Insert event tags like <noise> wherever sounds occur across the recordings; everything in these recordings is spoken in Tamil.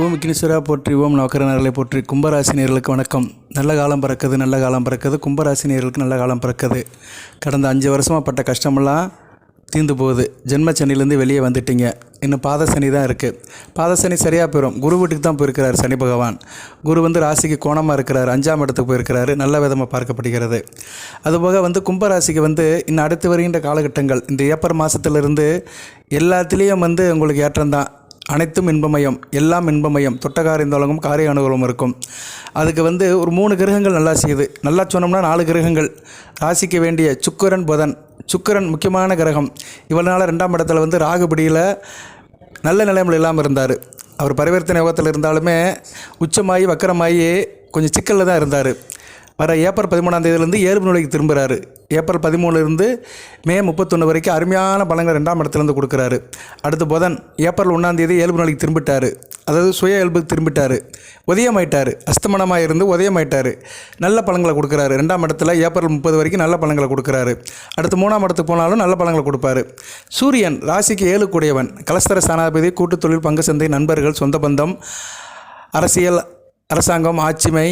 ஓம் கினிசுரா போற்றி ஓம் நவக்கரநர்களை போற்றி கும்பராசினியர்களுக்கு வணக்கம். நல்ல காலம் பிறக்குது நல்ல காலம் பிறக்குது கும்பராசினியர்களுக்கு நல்ல காலம் பிறக்குது. கடந்த அஞ்சு வருஷமாக பட்ட கஷ்டமெல்லாம் தீர்ந்து போகுது. ஜென்ம சனிலேருந்து வெளியே வந்துட்டீங்க. இன்னும் பாத சனி தான் இருக்குது பாத சனி சரியாக போயிடும் குரு வீட்டுக்கு தான் போயிருக்கிறார் சனி பகவான். குரு வந்து ராசிக்கு கோணமாக இருக்கிறார். அஞ்சாம் இடத்துக்கு போயிருக்கிறாரு. நல்ல விதமாக பார்க்கப்படுகிறது. அதுபோக வந்து கும்பராசிக்கு வந்து இன்னும் அடுத்து வருகின்ற காலகட்டங்கள். இந்த ஏப்ரல் மாதத்துலேருந்து எல்லாத்துலேயும் வந்து உங்களுக்கு ஏற்றம் தான். அனைத்தும் இன்பமயம் எல்லாம் இன்பமயம். தொட்டகாரிந்த உலகம் காரிய அனுகூலம் இருக்கும். அதுக்கு வந்து ஒரு மூணு கிரகங்கள் நல்லா செய்யுது. நல்லா சொன்னோம்னா நாலு கிரகங்கள். ராசிக்கு வேண்டிய சுக்கரன் புதன். சுக்கரன் முக்கியமான கிரகம். இவ்வளோ ரெண்டாம் இடத்துல வந்து ராகுபடியில் நல்ல நிலைமையில் இல்லாமல் இருந்தார். அவர் பரிவர்த்தனை யோகத்தில் இருந்தாலுமே உச்சமாகி வக்கரமாகி கொஞ்சம் சிக்கலில் தான் இருந்தார். வர ஏப்ரல் பதிமூணாம் தேதியிலேருந்து ஏழு நிலைக்கு திரும்புகிறாரு ஏப்ரல் பதிமூணுலேருந்து மே முப்பத்தொன்று வரைக்கும் அருமையான பலங்கள் ரெண்டாம் இடத்துலேருந்து கொடுக்குறாரு. அடுத்து புதன் ஏப்ரல் ஒன்றாம் தேதி இயல்பு நிலைக்கு திரும்பிட்டார். அதாவது சுய இயல்புக்கு திரும்பிட்டார். உதயமாயிட்டார். அஸ்தமனமாக இருந்து உதயமாயிட்டார். நல்ல பழங்களை கொடுக்குறாரு. ரெண்டாம் இடத்துல ஏப்ரல் முப்பது வரைக்கும் நல்ல பழங்களை கொடுக்குறாரு. அடுத்து மூணாம் இடத்துக்கு போனாலும் நல்ல பழங்களை கொடுப்பாரு. சூரியன் ராசிக்கு ஏழு கூடியவன். கலஸ்தர ஸ்தானாதிபதி கூட்டுத் தொழில் பங்கு சந்தை நண்பர்கள் சொந்த பந்தம் அரசியல் அரசாங்கம் ஆட்சிமை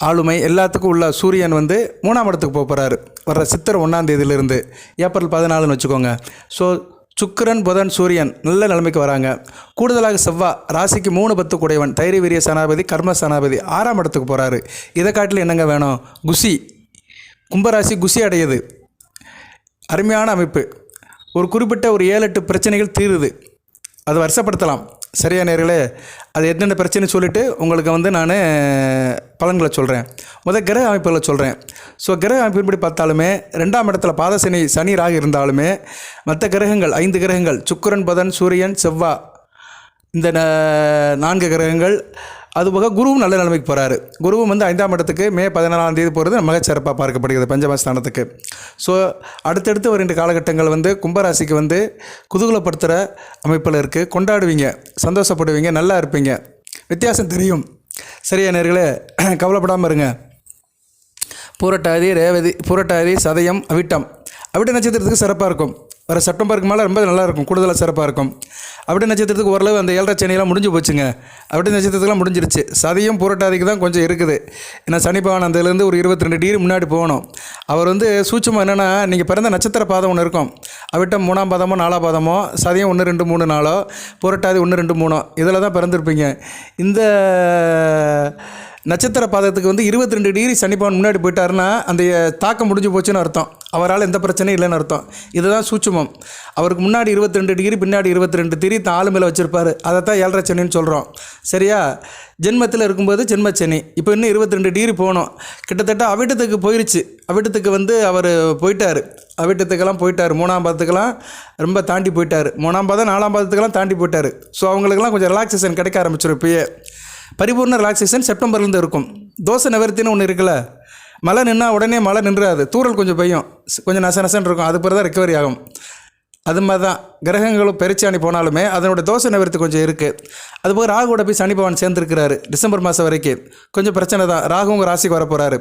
ஆளுமை எல்லாத்துக்கும் உள்ள சூரியன் வந்து மூணாம் இடத்துக்கு போக போகிறாரு வர்ற சித்திரை ஒன்றாம் தேதியிலிருந்து ஏப்ரல் பதினாலுன்னு வச்சுக்கோங்க. ஸோ சுக்கிரன் புதன் சூரியன் நல்ல நிலைமைக்கு வராங்க. கூடுதலாக செவ்வா ராசிக்கு மூணு பத்து குடையவன் தைரிய வீரிய சனாபதி கர்ம சனாபதி ஆறாம் இடத்துக்கு போகிறாரு இதை காட்டில் என்னங்க வேணும்? குசி. கும்பராசி குசி அடையுது. அருமையான அமைப்பு. ஒரு குறிப்பிட்ட ஒரு ஏழு எட்டு பிரச்சனைகள் தீருது. அது வருஷப்படுத்தலாம் சரியா நேர்களே? அது என்னென்ன பிரச்சனை சொல்லிவிட்டு உங்களுக்கு வந்து நான் பலன்களை சொல்கிறேன் முதல் கிரக அமைப்புகளை சொல்கிறேன் ஸோ கிரக அமைப்பின்படி பார்த்தாலுமே ரெண்டாம் இடத்துல பாதசனி சனி ராகு இருந்தாலுமே மற்ற கிரகங்கள் ஐந்து கிரகங்கள் சுக்கிரன் புதன் சூரியன் செவ்வா இந்த ந- நான்கு கிரகங்கள் அதுபோக குருவும் நல்ல நிலைமைக்கு போகிறாரு குருவும் வந்து ஐந்தாம் இடத்துக்கு மே பதினாலாம் தேதி போகிறது மிகச்சிறப்பாக பார்க்கப்படுகிறது பஞ்சமஸ்தானத்துக்கு ஸோ அடுத்தடுத்து வருகின்ற காலகட்டங்கள் வந்து கும்பராசிக்கு வந்து குதூகலப்படுத்துகிற அமைப்பில் இருக்குது கொண்டாடுவீங்க சந்தோஷப்படுவீங்க நல்லா இருப்பீங்க. வித்தியாசம் தெரியும். சரியா நேர்களே <clears throat> கவலைப்படாமல் இருங்க. பூரட்டாதி ரேவதி பூரட்டாதி சதயம் அவிட்டம். அவிட்ட நட்சத்திரத்துக்கு சிறப்பாக இருக்கும். வர செப்டம்பருக்கு மேலே ரொம்ப நல்லாயிருக்கும் கூடுதலாக சிறப்பாக இருக்கும். அப்படி நட்சத்திரத்துக்கு ஓரளவு அந்த ஏழரை சனியெல்லாம் முடிஞ்சு போச்சுங்க. அப்படி நட்சத்திரத்துக்குலாம் முடிஞ்சிருச்சு. சதையும் புரட்டாதிக்கு தான் கொஞ்சம் இருக்குது. ஏன்னா சனி பகவான் அதுலேருந்து ஒரு இருபத்தி ரெண்டு டிகிரி முன்னாடி போகணும். அவர் வந்து சூட்சமாக என்னென்னா நீங்கள் பிறந்த நட்சத்திர பாதம் ஒன்று இருக்கும். அவிட்டம் மூணாம் பாதமோ நாலாம் பாதமோ சதையும் ஒன்று ரெண்டு மூணு நாளோ புரட்டாதி ஒன்று ரெண்டு மூணோ இதில் தான் பிறந்திருப்பீங்க. இந்த நட்சத்திர பாதத்துக்கு வந்து இருபத்தி ரெண்டு டிகிரி சனி முன்னாடி போயிட்டாருன்னா அந்த தாக்கம் முடிஞ்சு போச்சுன்னு அர்த்தம். அவரால் எந்த பிரச்சனையும் இல்லைன்னு அர்த்தம். இதுதான் சூட்சமம். அவருக்கு முன்னாடி இருபத்தி ரெண்டு டிகிரி பின்னாடி இருபத்தி ரெண்டு டிகிரி தான் ஆளு மேலே வச்சுருப்பாரு. அதை தான் ஏழரை சனின்னு சொல்கிறோம் சரியா? ஜென்மத்தில் இருக்கும்போது ஜென்மச்சனி. இப்போ இன்னும் இருபத்தி ரெண்டு டிகிரி போகணும். கிட்டத்தட்ட அவிட்டத்துக்கு போயிருச்சு. அவிட்டத்துக்கு வந்து அவர் போயிட்டார். அவிட்டத்துக்கெல்லாம் போயிட்டார். மூணாம் பாதத்துக்கெல்லாம் ரொம்ப தாண்டி போயிட்டார். மூணாம் பாதம் நாலாம் பாதத்துக்கெல்லாம் தாண்டி போயிட்டார். ஸோ அவங்களுக்கெல்லாம் கொஞ்சம் ரிலாக்ஸேஷன் கிடைக்க ஆரம்பிச்சிடும் இப்பயே. பரிபூர்ண ரிலாக்ஸேஷன் செப்டம்பர்லேருந்து இருக்கும். தோசை நிவர்த்தின்னு ஒன்று இருக்குல்ல? மழை நின்னா உடனே மழை நின்றாது. தூறல் கொஞ்சம் பெய்யும். கொஞ்சம் நச நசன்னு இருக்கும். அது பிறகு தான் ரெக்கவரி ஆகும். அது மாதிரி தான். கிரகங்களும் பெருச்சாணி போனாலுமே அதனோட தோசை நிவர்த்தி கொஞ்சம் இருக்குது அதுபோக ராகுவோட போய் சனி பகவான் சேர்ந்துருக்கிறாரு. டிசம்பர் மாதம் வரைக்கும். கொஞ்சம் பிரச்சனை தான். ராகு உங்கள் ராசிக்கு வரப்போகிறாரு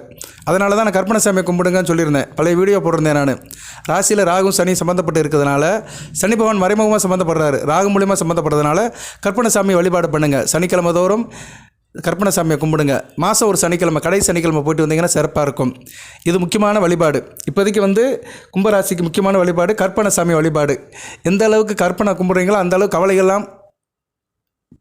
அதனால தான் நான் கற்பனை சாமியை கும்பிடுங்கன்னு சொல்லியிருந்தேன். பழைய வீடியோ போட்டிருந்தேன் நான். ராசியில் ராகும் சனி சம்மந்தப்பட்டு இருக்கிறதுனால சனி பகவான் மறைமுகமாக சம்மந்தப்படுறாரு ராகு மூலியமாக சம்மந்தப்படுறதுனால கற்பனை சாமி வழிபாடு பண்ணுங்கள் சனிக்கிழமை தோறும் கற்பனை சாமியை கும்பிடுங்க. மாதம் ஒரு சனிக்கிழமை கடை சனிக்கிழமை போயிட்டு வந்தீங்கன்னா சிறப்பாக இருக்கும். இது முக்கியமான வழிபாடு. இப்போதைக்கு வந்து கும்பராசிக்கு முக்கியமான வழிபாடு கற்பனை சாமி வழிபாடு. எந்த அளவுக்கு கற்பனை கும்பிட்றீங்களோ அந்த அளவுக்கு கவலைகள்லாம்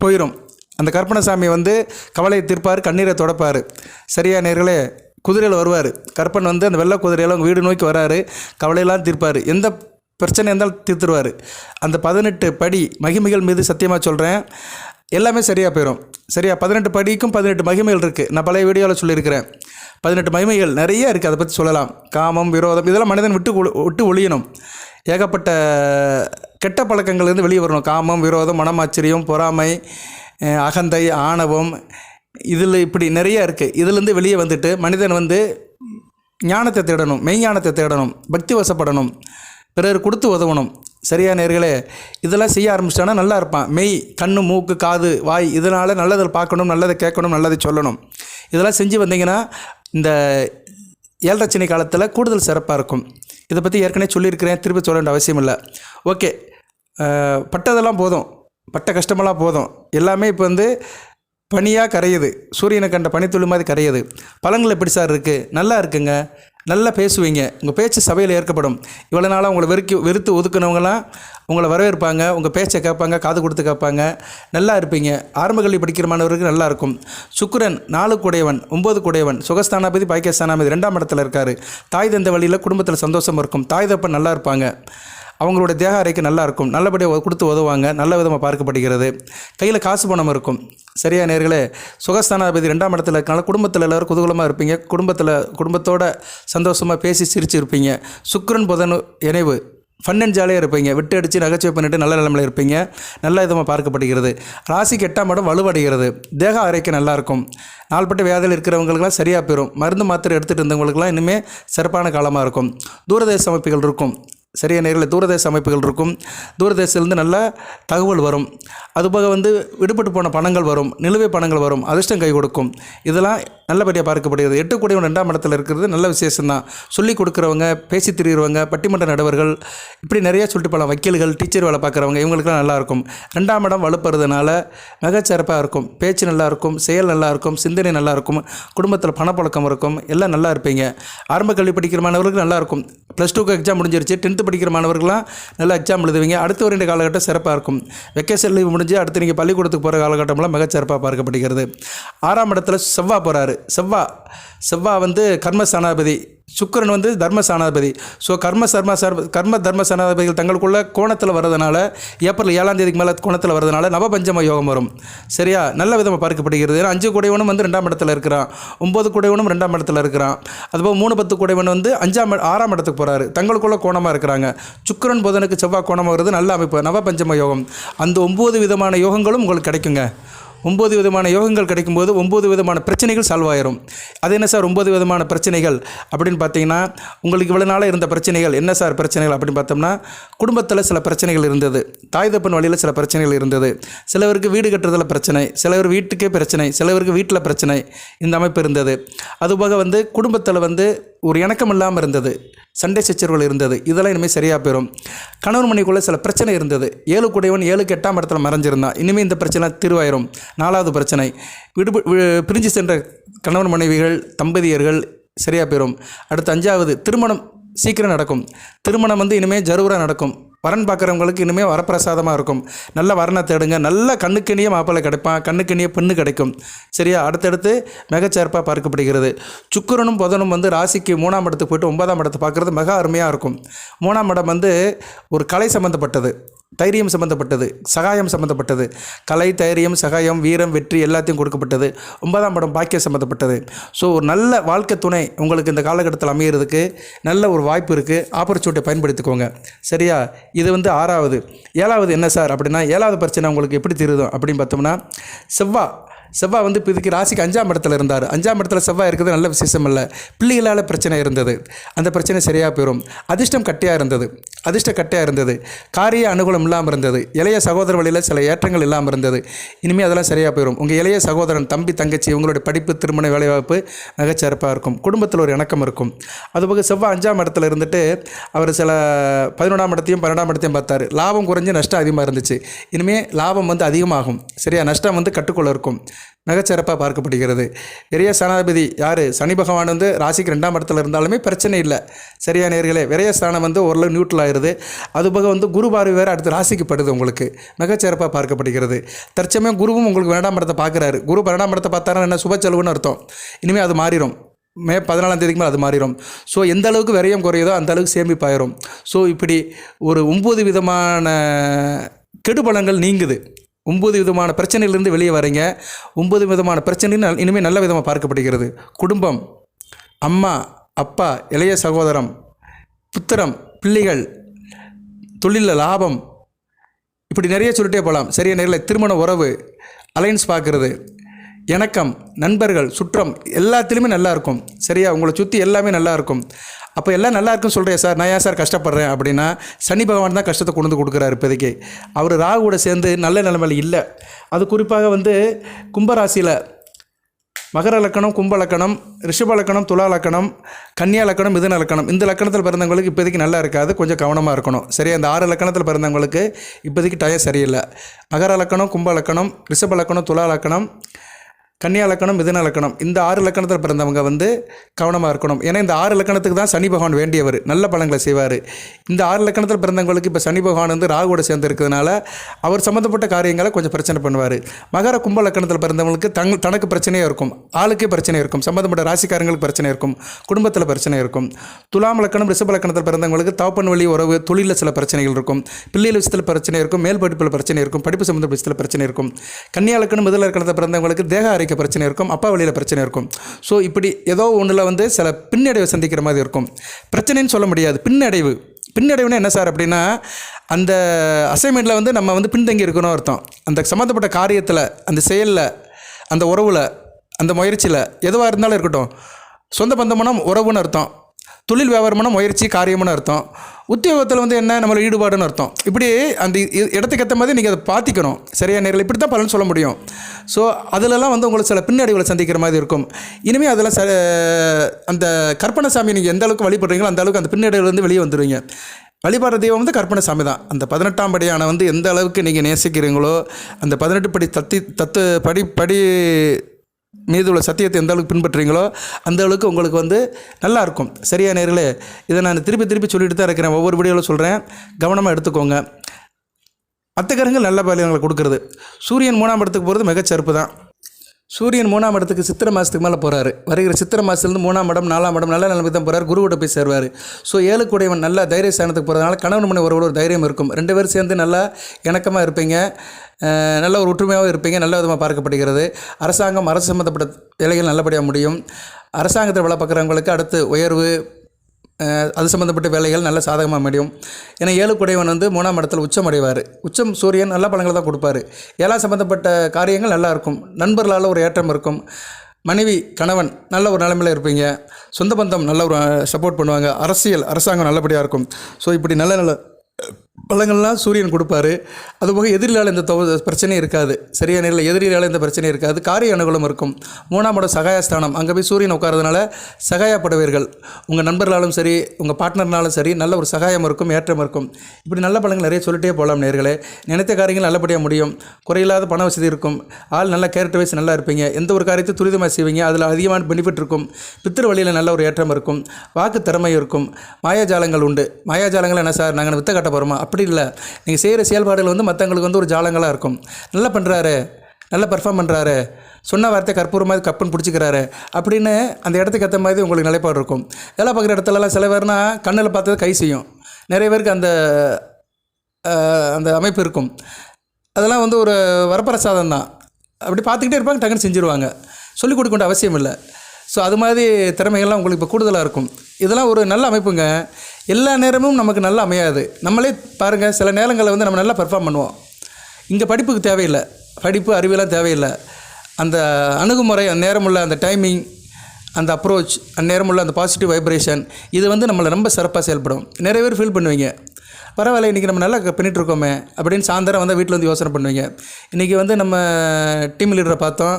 போயிடும் அந்த கற்பனை சாமி வந்து கவலையை தீர்ப்பார் கண்ணீரை தொடப்பார். சரியா நேர்களே? குதிரையில் வருவார். கற்பன் வந்து அந்த வெள்ளை குதிரையில் அவங்க வீடு நோக்கி வராரு. கவலையெல்லாம் தீர்ப்பார். எந்த பிரச்சனை இருந்தாலும் தீர்த்துருவார். அந்த பதினெட்டு படி மகிமைகள் மீது சத்தியமாக சொல்கிறேன் எல்லாமே சரியாக போயிடும் சரியா பதினெட்டு படிக்கும் பதினெட்டு மகிமைகள் இருக்குது நான் பழைய வீடியோவில் சொல்லியிருக்கிறேன். பதினெட்டு மகிமைகள் நிறைய இருக்குது அதை பற்றி சொல்லலாம். காமம் விரோதம் இதெல்லாம் மனிதன் விட்டு விட்டு ஒழியணும் ஏகப்பட்ட கெட்ட பழக்கங்கள்லேருந்து வெளியே வரணும். காமம் விரோதம் மனமாச்சரியம் பொறாமை அகந்தை ஆணவம் இதில் இப்படி நிறைய இருக்குது இதுலேருந்து வெளியே வந்துட்டு மனிதன் வந்து ஞானத்தை தேடணும் மெய்ஞானத்தை தேடணும் பக்தி வசப்படணும் பிறர் கொடுத்து உதவணும். சரியா நேர்களே? இதெல்லாம் செய்ய ஆரம்பிச்சிட்டானா நல்லா இருப்பான். மெய் கண்ணு மூக்கு காது வாய் இதனால் நல்லதை பார்க்கணும் நல்லதை கேட்கணும் நல்லதை சொல்லணும். இதெல்லாம் செஞ்சு வந்தீங்கன்னா இந்த ஏழரச்சனை காலத்தில் கூடுதல் சிறப்பாக இருக்கும். இதை பற்றி ஏற்கனவே சொல்லியிருக்கிறேன் திருப்பி சொல்ல வேண்டிய அவசியம் இல்லை. ஓகே. பட்டதெல்லாம் போதும். பட்ட கஷ்டமெல்லாம் போதும். எல்லாமே இப்போ வந்து பனியாக கரையுது. சூரியனை கண்ட பனித்துளி மாதிரி கரையுது. பழங்கள் எப்படி சார் இருக்குது நல்லா இருக்குங்க. நல்லா பேசுவீங்க. உங்கள் பேச்சு சபையில் ஏற்கப்படும். இவ்வளோ நாளாக உங்களை வெறுக்கி வெறுத்து ஒதுக்குனவங்களாம் உங்களை வரவேற்பாங்க. உங்கள் பேச்சை கேட்பாங்க காது கொடுத்து கேட்பாங்க. நல்லா இருப்பீங்க. ஆரம்ப கல்வி படிக்கிற மாணவருக்கு நல்லா இருக்கும். சுக்கரன் நாலு குடையவன் ஒம்பது குடையவன் சுகஸ்தானாபதி பாக்கியஸ்தானாபதி ரெண்டாம் இடத்துல இருக்கார். தாய் தந்த வழியில் குடும்பத்தில் சந்தோஷம் இருக்கும். தாய் தப்பன் நல்லா இருப்பாங்க. அவங்களோட தேக அறைக்கு நல்லா இருக்கும். நல்லபடியாக கொடுத்து உதவுவாங்க. நல்ல விதமாக பார்க்கப்படுகிறது. கையில் காசு பணம் இருக்கும். சரியா நேர்களே? சுகஸ்தானாதிபதி ரெண்டாம் இடத்துல இருக்கனால குடும்பத்தில் எல்லோரும் குதூகலமாக இருப்பீங்க. குடும்பத்தில் குடும்பத்தோட சந்தோஷமாக பேசி சிரிச்சு இருப்பீங்க சுக்கரன் புதன் இணைவு. ஃபன் அண்ட் ஜாலியாக இருப்பீங்க. விட்டு அடித்து நகைச்சுவை பண்ணிட்டு நல்ல நிலைமையில் இருப்பீங்க. நல்ல விதமாக பார்க்கப்படுகிறது. ராசிக்கு எட்டாம் இடம் வலுவடைகிறது. தேக அறைக்கு நல்லாயிருக்கும் நாள்பட்ட வியாதியில் இருக்கிறவங்களுக்குலாம் சரியாக போயிடும் மருந்து மாத்திரை எடுத்துகிட்டு இருந்தவங்களுக்குலாம் இனிமேல் சிறப்பான காலமாக இருக்கும். தூரதேச அமைப்புகள் இருக்கும். சரியா நேரில் தூரதேச அமைப்புகள் இருக்கும். தூரதேசத்துலேருந்து நல்ல தகவல் வரும். அதுபோக வந்து விடுபட்டு போன பணங்கள் வரும். நிலுவை பணங்கள் வரும். அதிர்ஷ்டம் கை கொடுக்கும். இதெல்லாம் நல்லபடியாக பார்க்கப்படுகிறது. எட்டக்கூடியவன் ரெண்டாம் இடத்துல இருக்கிறது நல்ல விசேஷம்தான். சொல்லி கொடுக்குறவங்க பேசி திரிகிறவங்க பட்டிமன்ற நடுவர்கள் இப்படி நிறையா சொல்லிட்டு போகலாம் வக்கீல்கள் டீச்சர் வேலை பார்க்குறவங்க இவங்களுக்குலாம் நல்லாயிருக்கும் ரெண்டாம் இடம் வலுப்புறதுனால மிகச்சிறப்பாக இருக்கும். பேச்சு நல்லாயிருக்கும் செயல் நல்லாயிருக்கும் சிந்தனை நல்லாயிருக்கும் குடும்பத்தில் பணப்பழக்கம் இருக்கும். எல்லாம் நல்லா இருப்பீங்க. ஆரம்ப கல்வி படிக்கிற மாணவர்களுக்கு நல்லா இருக்கும். ப்ளஸ் டூக்கு எக்ஸாம் முடிஞ்சிருச்சு. டென்த்து படிக்கிற மாணவர்கள்லாம் நல்லா எக்ஸாம் எழுதுவீங்க. அடுத்த ஒரு ரெண்டு காலகட்டம் சிறப்பாக இருக்கும். வெக்கேஷன் லீவ் முடிஞ்சு அடுத்து நீங்கள் பள்ளிக்கூடத்துக்கு போகிற காலகட்டம்லாம் மிகச்சிறப்பாக பார்க்கப்படுகிறது. ஆறாம் இடத்துல செவ்வா போகிறாரு செவ்வா செவ்வா வந்து கர்மஸ்தானாபதி. சுக்கிரன் வந்து தர்ம சனாதிபதி ஸோ கர்ம சர்ம சர் கர்ம தர்ம சனாதிபதிகள் தங்களுக்குள்ள கோணத்தில் வர்றதுனால ஏப்ரல் ஏழாம் தேதிக்கு மேலே கோணத்தில் வரதுனால நவபஞ்சம யோகம் வரும். சரியா? நல்ல விதமாக பார்க்கப்படுகிறது. ஏன்னா அஞ்சு குடைவனும் வந்து ரெண்டாம் இடத்துல இருக்கிறான். ஒம்பது குடைவனும் ரெண்டாம் இடத்துல இருக்கிறான். அதுபோல் மூணு பத்து குடைவன் வந்து அஞ்சாம் ஆறாம் இடத்துக்கு போகிறாரு தங்களுக்குள்ள கோணமாக இருக்கிறாங்க. சுக்கிரன் புதனுக்கு செவ்வாய் கோணமாக வருது நல்ல அமைப்பு. நவபஞ்சம யோகம். அந்த ஒம்பது விதமான யோகங்களும் உங்களுக்கு கிடைக்குங்க. ஒம்பது விதமான யோகங்கள் கிடைக்கும்போது ஒம்பது விதமான பிரச்சனைகள் சால்வ் ஆயிரும். அது என்ன சார் ஒம்பது விதமான பிரச்சனைகள் அப்படின்னு பார்த்தீங்கன்னா உங்களுக்கு இவ்வளோ நாளாக இருந்த பிரச்சனைகள் என்ன சார் பிரச்சனைகள் அப்படின்னு பார்த்தோம்னா குடும்பத்தில் சில பிரச்சனைகள் இருந்தது. தாய் தப்பன் வழியில் சில பிரச்சனைகள் இருந்தது. சிலவருக்கு வீடு கட்டுறதுல பிரச்சனை சிலவர் வீட்டுக்கே பிரச்சனை சிலவருக்கு வீட்டில் பிரச்சனை இந்த அமைப்பு இருந்தது. அதுபோக வந்து குடும்பத்தில் வந்து ஒரு இணக்கம் இல்லாமல் இருந்தது. சண்டை சச்சரவுகள் இருந்தது. இதெல்லாம் இனிமேல் சரியாக போயிடும் கணவன் மணிக்குள்ளே சில பிரச்சனை இருந்தது. ஏழு குடையவன் ஏழுக்கு எட்டாம் இடத்துல மறைஞ்சிருந்தான். இனிமேல் இந்த பிரச்சனை தீர்வாயிரும். நாலாவது பிரச்சனை. விடுப வி- பிரிஞ்சு சென்ற கணவன் மனைவிகள் தம்பதியர்கள் சரியாக போயிடும் அடுத்து அஞ்சாவது திருமணம் சீக்கிரம் நடக்கும். திருமணம் வந்து இனிமேல் ஜருவராக நடக்கும். வரன் பார்க்குறவங்களுக்கு இனிமேல் வரப்பிரசாதமாக இருக்கும். நல்ல வரனை தேடுங்க. நல்ல கண்ணுக்கினிய மாப்பிள்ளை கிடைப்பான். கண்ணுக்கினிய பெண்ணு கிடைக்கும். சரியா? அடுத்தடுத்து மிகச்சிறப்பாக பார்க்கப்படுகிறது. சுக்கிரனும் புதனும் வந்து ராசிக்கு மூணாம் இடத்துக்கு போயிட்டு ஒன்பதாம் இடத்தை பார்க்குறது மிக அருமையாக இருக்கும். மூணாம் இடம் வந்து ஒரு கலை சம்மந்தப்பட்டது தைரியம் சம்மந்தப்பட்டது சகாயம் சம்மந்தப்பட்டது கலை தைரியம் சகாயம் வீரம் வெற்றி எல்லாத்தையும் கொடுக்கப்பட்டது. ஒன்பதாம் படம் பாக்கியம் சம்மந்தப்பட்டது ஸோ ஒரு நல்ல வாழ்க்கை துணை உங்களுக்கு இந்த காலகட்டத்தில் அமையிறதுக்கு நல்ல ஒரு வாய்ப்பு இருக்குது ஆப்பர்ச்சுனிட்டியை பயன்படுத்திக்கோங்க. சரியா? இது வந்து ஆறாவது. ஏழாவது என்ன சார் அப்படின்னா ஏழாவது பிரச்சனை உங்களுக்கு எப்படி தீருதும் அப்படின்னு பார்த்தோம்னா செவ்வா செவ்வாய் வந்து இப்போதைக்கு ராசிக்கு அஞ்சாம் இடத்துல இருந்தார். அஞ்சாம் இடத்துல செவ்வாய் இருக்கிறது நல்ல விசேஷம் இல்லை பிள்ளைகளால் பிரச்சனை இருந்தது. அந்த பிரச்சனை சரியாக போயிடும் அதிர்ஷ்டம் கட்டியாக இருந்தது. அதிர்ஷ்டம் கட்டையாக இருந்தது. காரிய அனுகூலம் இல்லாமல் இருந்தது. இளைய சகோதர வழியில் சில ஏற்றங்கள் இல்லாமல் இருந்தது. இனிமேல் அதெல்லாம் சரியாக போயிடும் உங்கள் இளைய சகோதரன் தம்பி தங்கச்சி உங்களுடைய படிப்பு திருமண வேலைவாய்ப்பு மிகச்சிறப்பாக இருக்கும். குடும்பத்தில் ஒரு இணக்கம் இருக்கும். அதுபோக செவ்வாய் அஞ்சாம் இடத்துல இருந்துட்டு அவர் சில பதினொன்றாம் இடத்தையும் பன்னெண்டாம் இடத்தையும் பார்த்தார். லாபம் குறைஞ்சு நஷ்டம் அதிகமாக இருந்துச்சு. இனிமேல் லாபம் வந்து அதிகமாகும். சரியா? நஷ்டம் வந்து கட்டுக்குள்ள இருக்கும். மிகச்சிறப்பாக பார்க்கப்படுகிறது. விரைய ஸ்தானாதிபதி யார்? சனி பகவான் வந்து ராசிக்கு ரெண்டாம் இடத்துல இருந்தாலுமே பிரச்சனை இல்லை. சரியா நேர்களே விரைய ஸ்தானம் வந்து ஓரளவு நியூட்ரல் ஆயிருது அதுபோக வந்து குரு பார்வை வேறு அடுத்து ராசிக்கு படுது உங்களுக்கு. மிகச்சிறப்பாக பார்க்கப்படுகிறது. தற்சமயம் குருவும் உங்களுக்கு வேண்டாம் இடத்தை பார்க்குறாரு. குரு வேண்டாம் இடத்தை பார்த்தாருன்னா என்ன? சுப செலவுன்னு அர்த்தம். இனிமேல் அது மாறிடும் மே பதினாலாம் தேதிக்கு மேலே அது மாறிடும் ஸோ எந்த அளவுக்கு விரயம் குறையுதோ அந்த அளவுக்கு சேமிப்பாயிரும். ஸோ இப்படி ஒரு ஒம்பது விதமான கெடுபலங்கள் நீங்குது. ஒம்பது விதமான பிரச்சனையிலிருந்து வெளியே வரீங்க. ஒம்பது விதமான பிரச்சனைன்னு இனிமேல் நல்ல விதமாக பார்க்கப்படுகிறது. குடும்பம் அம்மா அப்பா இளைய சகோதரம் புத்திரம் பிள்ளைகள் தொழிலில் லாபம். இப்படி நிறைய சொல்லிட்டே போகலாம் சரியான நேரில் திருமண உறவு அலைன்ஸ் பார்க்குறது. இணக்கம் நண்பர்கள் சுற்றம் எல்லாத்துலேயுமே நல்லாயிருக்கும் சரியா? உங்களை சுற்றி எல்லாமே நல்லாயிருக்கும் அப்போ எல்லாம் நல்லா இருக்குன்னு சொல்கிறேன் சார். நான் ஏன் சார் கஷ்டப்படுறேன் அப்படின்னா சனி பகவான் தான் கஷ்டத்தை கொண்டு வந்து கொடுக்குறாரு இப்போதைக்கு. அவர் ராகுவோட சேர்ந்து நல்ல நிலைமையில் இல்லை. அது குறிப்பாக வந்து கும்பராசியில் மகர லக்கணம் கும்ப லக்கணம் ரிஷப லக்கணம் துலா லக்கணம் கன்னியா லக்கணம் மிதுன லக்கணம் இந்த லக்கணத்தில் பிறந்தவங்களுக்கு இப்போதைக்கு நல்லா இருக்காது. கொஞ்சம் கவனமாக இருக்கணும். சரியா? இந்த ஆறு லக்கணத்தில் பிறந்தவங்களுக்கு இப்போதைக்கு டயம் சரியில்லை. மகர லக்கணம் கும்ப லக்கணம் ரிஷப லக்கணம் துலா லக்கணம் கன்னியா லக்கணம் மிதுன லக்கணம் இந்த ஆறு லக்கணத்தில் பிறந்தவங்க வந்து கவனமாக இருக்கணும். ஏன்னா இந்த ஆறு லக்கணத்துக்கு தான் சனி பகவான் வேண்டியவர். நல்ல பழங்களை செய்வார். இந்த ஆறு லக்கணத்தில் பிறந்தவங்களுக்கு இப்போ சனி பகவான் வந்து ராகுவோட சேர்ந்து இருக்கிறதுனால அவர் சம்மந்தப்பட்ட காரியங்களை கொஞ்சம் பிரச்சனை பண்ணுவார். மகர கும்ப லக்கணத்தில் பிறந்தவங்களுக்கு தங் தனக்கு பிரச்சனையாக இருக்கும். ஆளுக்கே பிரச்சனை இருக்கும். சம்மந்தப்பட்ட ராசிக்காரங்களுக்கு பிரச்சனை இருக்கும். குடும்பத்தில் பிரச்சனை இருக்கும். துலாம் லக்கணம் ரிஷப லக்கணத்தில் பிறந்தவங்களுக்கு தவப்பன் வழி உறவு தொழிலில் சில பிரச்சனைகள் இருக்கும். பிள்ளைகள் விஷயத்தில் பிரச்சனை இருக்கும். மேல் படிப்பில் பிரச்சனை இருக்கும். படிப்பு சம்மந்த விஷயத்தில் பிரச்சனை இருக்கும். கன்னியா லக்கணம் முதல் லக்கணத்தில் பிறந்தவங்களுக்கு தேக ஆரோக்கிய பிரச்சனை இருக்கும் அப்பா வழியில் பிரச்சனை இருக்கும். ஸோ இப்படி ஏதோ ஒன்றில் வந்து சில பின்னடைவை சந்திக்கிற மாதிரி இருக்கும். பிரச்சனைன்னு சொல்ல முடியாது பின்னடைவு. பின்னடைவுனா என்ன சார் அப்படின்னா அந்த அசைன்மெண்ட்டில் வந்து நம்ம வந்து பின்தங்கி இருக்கணும் அர்த்தம். அந்த சம்மந்தப்பட்ட காரியத்தில் அந்த செயலில் அந்த உறவில் அந்த முயற்சியில் எதுவாக இருந்தாலும் இருக்கட்டும். சொந்த பந்தமான உறவுன்னு அர்த்தம். தொழில் வியாபாரமான முயற்சி காரியம்னு அர்த்தம். உத்தியோகத்தில் வந்து என்ன நம்மளோட ஈடுபாடுன்னு அர்த்தம். இப்படி அந்த இ- இடத்துக்கு ஏற்ற மாதிரி நீங்கள் அதை பார்த்திக்கணும் சரியா? நேரில் இப்படி தான் பலன் சொல்ல முடியும். ஸோ அதிலெல்லாம் வந்து உங்களுக்கு சில பின்னடைவுகளை சந்திக்கிற மாதிரி இருக்கும். இனிமேல் அதெல்லாம் ச அந்த கற்பனை சாமி நீங்கள் எந்த அளவுக்கு வழிபடுறீங்களோ அந்த அளவுக்கு அந்த பின்னடைவுலேருந்து வெளியே வந்துடுவீங்க வழிபாடுற தெய்வம் வந்து கற்பனை சாமி தான். அந்த பதினெட்டாம் படியான வந்து எந்த அளவுக்கு நீங்கள் நேசிக்கிறீங்களோ அந்த பதினெட்டு படி தத்தி தத்து படி படி மீது உள்ள சத்தியத்தை எந்த அளவுக்கு பின்பற்றுறீங்களோ அந்த அளவுக்கு உங்களுக்கு வந்து நல்லா இருக்கும் சரியா நேர்களே? இதை நான் திருப்பி திருப்பி சொல்லிட்டு தான் இருக்கிறேன். ஒவ்வொரு வீடியோவில் சொல்கிறேன் கவனமாக எடுத்துக்கோங்க. மற்ற கிரகங்கள் நல்ல பலன்களை கொடுக்குறது. சூரியன் மூணாம் இடத்துக்கு போகிறது மிகச்சிறப்பு தான் சூரியன் மூணாம் இடத்துக்கு சித்திர மாதத்துக்கு மேலே போகிறாரு வருகிற சித்திரை மாதத்துலேருந்து மூணாம் இடம் நாலாம் இடம் நல்ல நிலைமைக்கு தான் போகிறார் குருவோட போய் சேருவார். ஸோ ஏழுக்குடையவன் நல்லா தைரிய ஸ்தானத்துக்கு போகிறதுனால கணவன் மனை ஒரு ஒரு தைரியம் இருக்கும். ரெண்டு பேரும் சேர்ந்து நல்லா இணக்கமாக இருப்பீங்க. நல்ல ஒரு ஒற்றுமையாகவும் இருப்பீங்க. நல்ல விதமாக பார்க்கப்படுகிறது. அரசாங்கம் அரசு சம்மந்தப்பட்ட வேலைகள் நல்லபடியாக முடியும். அரசாங்கத்தில் வேலை பார்க்குறவங்களுக்கு அடுத்து உயர்வு அது சம்மந்தப்பட்ட வேலைகள் நல்ல சாதகமாக முடியும் ஏன்னா ஏழு குடைவன் வந்து மூணாம் இடத்துல உச்சம் அடைவார். உச்சம் சூரியன் நல்ல பழங்களை தான் கொடுப்பாரு. ஏழாம் சம்மந்தப்பட்ட காரியங்கள் நல்லா இருக்கும். நண்பர்களால் ஒரு ஏற்றம் இருக்கும். மனைவி கணவன் நல்ல ஒரு நிலைமையில் இருப்பீங்க. சொந்த பந்தம் நல்ல ஒரு சப்போர்ட் பண்ணுவாங்க. அரசியல் அரசாங்கம் நல்லபடியாக இருக்கும். ஸோ இப்படி நல்ல நல்ல பழங்கள்லாம் சூரியன் கொடுப்பாரு. அதுபோக எதிரிலால் எந்த தொ பிரச்சனையும் இருக்காது. சரியா நேரில் எதிரியால் எந்த பிரச்சனையும் இருக்காது. காரிய அனுகூலம் இருக்கும். மூணாம் இடம் சகாயஸ்தானம் அங்கே போய் சூரியன் உட்காரதுனால சகாயப்படுவீர்கள். உங்கள் நண்பர்களாலும் சரி உங்கள் பார்ட்னர்னாலும் சரி நல்ல ஒரு சகாயம் இருக்கும் ஏற்றம் இருக்கும். இப்படி நல்ல பழங்கள் நிறைய சொல்லிட்டே போகலாம் நேர்களே. நினைத்த காரியங்கள் நல்லபடியாக முடியும். குறையில்லாத பண வசதி இருக்கும். ஆள் நல்லா கேரக்டர் வைஸ் நல்லா இருப்பீங்க. எந்த ஒரு காரியத்தை துரிதமாக செய்வீங்க. அதில் அதிகமான பெனிஃபிட் இருக்கும். பித்திரு வழியில் நல்ல ஒரு ஏற்றம் இருக்கும். வாக்கு திறமை இருக்கும். மாயாஜாலங்கள் உண்டு. மாயாஜாலங்கள் என்ன சார்? நாங்கள் வித்த காட்ட போகிறோமா அப்படி இல்லை. நீங்கள் செய்கிற செயல்பாடுகள் வந்து மற்றவங்களுக்கு வந்து ஒரு ஜாலங்களாக இருக்கும். நல்லா பண்ணுறாரு நல்லா பெர்ஃபார்ம் பண்ணுறாரு சொன்ன வார்த்தை கற்பூரம் மாதிரி கப்புன்னு பிடிச்சிக்கிறாரு. அப்படின்னு அந்த இடத்துக்கு ஏற்ற மாதிரி உங்களுக்கு நிலைப்பாடு இருக்கும். வேலை பார்க்குற இடத்துலலாம் சில பேர்னா கண்ணில் பார்த்தது கை செய்யும். நிறைய பேருக்கு அந்த அந்த அமைப்பு இருக்கும். அதெல்லாம் வந்து ஒரு வரப்பிரசாதம் தான். அப்படி பார்த்துக்கிட்டே இருப்பாங்க டக்குன்னு செஞ்சுருவாங்க. சொல்லிக் கொடுக்க வேண்டிய அவசியம் இல்லை. ஸோ அது மாதிரி திறமைகள்லாம் உங்களுக்கு இப்போ கூடுதலாக இருக்கும். இதெல்லாம் ஒரு நல்ல அமைப்புங்க. எல்லா நேரமும் நமக்கு நல்லா அமையாது. நம்மளே பாருங்கள் சில நேரங்களில் வந்து நம்ம நல்லா பெர்ஃபார்ம் பண்ணுவோம். இங்கே படிப்புக்கு தேவையில்லை. படிப்பு அறிவெல்லாம் தேவையில்லை. அந்த அணுகுமுறை அந்த நேரமுள்ள அந்த டைமிங் அந்த அப்ரோச் அந்த நேரமுள்ள அந்த பாசிட்டிவ் வைப்ரேஷன் இது வந்து நம்மளை ரொம்ப சிறப்பாக செயல்படும். நிறைய பேர் ஃபீல் பண்ணுவீங்க. பரவாயில்ல இன்றைக்கி நம்ம நல்லா பண்ணிட்டு இருக்கோமே அப்படின்னு சாயந்தரம் வந்து வீட்டில் வந்து யோசனை பண்ணுவீங்க. இன்றைக்கி வந்து நம்ம டீம் லீடரை பார்த்தோம்